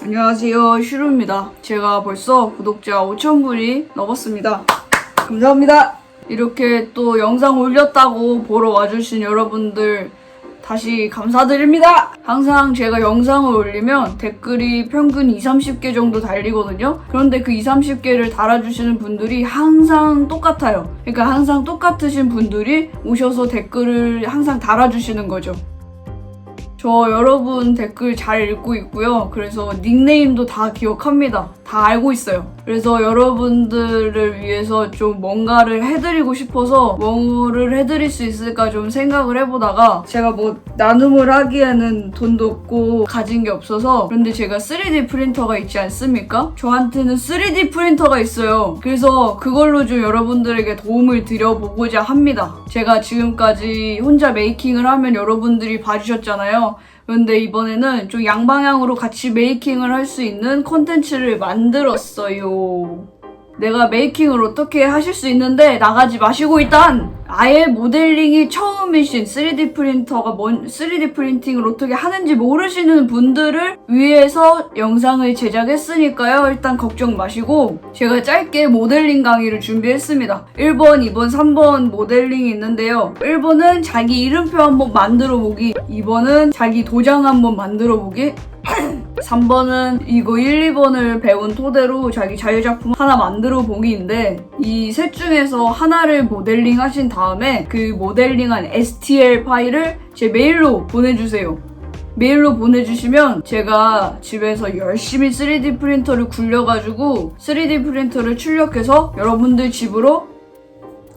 안녕하세요. 슈루입니다. 제가 벌써 구독자 5천분이 넘었습니다. 감사합니다. 이렇게 또 영상 올렸다고 보러 와주신 여러분들 다시 감사드립니다. 항상 제가 영상을 올리면 댓글이 평균 2, 30개 정도 달리거든요. 그런데 그 2, 30개를 달아주시는 분들이 항상 똑같아요. 그러니까 항상 똑같으신 분들이 오셔서 댓글을 항상 달아주시는 거죠 저 여러분 댓글 잘 읽고 있고요. 그래서 닉네임도 다 기억합니다. 다 알고 있어요. 그래서 여러분들을 위해서 좀 뭔가를 해드리고 싶어서 뭐를 해드릴 수 있을까 좀 생각을 해보다가 제가 뭐 나눔을 하기에는 돈도 없고 가진 게 없어서 그런데 제가 3D 프린터가 있지 않습니까? 저한테는 3D 프린터가 있어요. 그래서 그걸로 좀 여러분들에게 도움을 드려보고자 합니다. 제가 지금까지 혼자 메이킹을 하면 여러분들이 봐주셨잖아요. 그런데 이번에는 좀 양방향으로 같이 메이킹을 할 수 있는 콘텐츠를 만들었어요. 내가 메이킹을 어떻게 하실 수 있는데 나가지 마시고 일단 아예 모델링이 처음이신 3D 프린터가 뭔 3D 프린팅을 어떻게 하는지 모르시는 분들을 위해서 영상을 제작했으니까요. 일단 걱정 마시고 제가 짧게 모델링 강의를 준비했습니다. 1번, 2번, 3번 모델링이 있는데요. 1번은 자기 이름표 한번 만들어 보기, 2번은 자기 도장 한번 만들어 보기, 3번은 이거 1, 2번을 배운 토대로 자기 자유작품 하나 만들어 보기인데 이 셋 중에서 하나를 모델링 하신 다음에 그 모델링한 STL 파일을 제 메일로 보내주세요. 메일로 보내주시면 제가 집에서 열심히 3D 프린터를 굴려가지고 3D 프린터를 출력해서 여러분들 집으로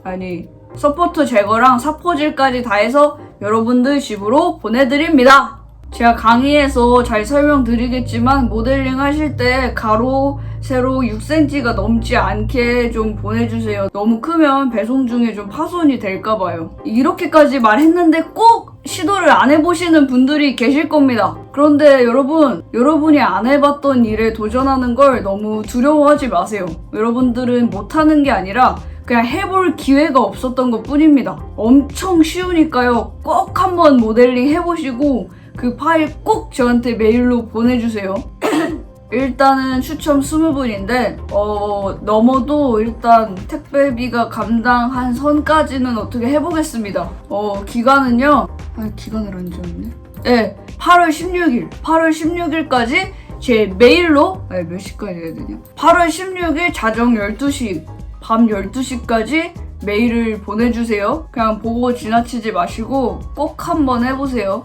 아니 서포터 제거랑 사포질까지 다 해서 여러분들 집으로 보내드립니다. 제가 강의에서 잘 설명드리겠지만 모델링 하실 때 가로, 세로 6cm가 넘지 않게 좀 보내주세요. 너무 크면 배송 중에 좀 파손이 될까봐요. 이렇게까지 말했는데 꼭 시도를 안 해보시는 분들이 계실 겁니다. 그런데 여러분, 여러분이 안 해봤던 일에 도전하는 걸 너무 두려워하지 마세요. 여러분들은 못하는 게 아니라 그냥 해볼 기회가 없었던 것 뿐입니다. 엄청 쉬우니까요. 꼭 한번 모델링 해보시고 그 파일 꼭 저한테 메일로 보내주세요. 일단은 추첨 20분인데 어 넘어도 일단 택배비가 감당한 선까지는 어떻게 해보겠습니다. 어 기간은요. 아 기간을 안 적었네. 네 8월 16일 8월 16일까지 제 메일로 아니 몇 시까지 해야 되냐? 8월 16일 자정 12시 밤 12시까지 메일을 보내주세요. 그냥 보고 지나치지 마시고 꼭 한번 해보세요.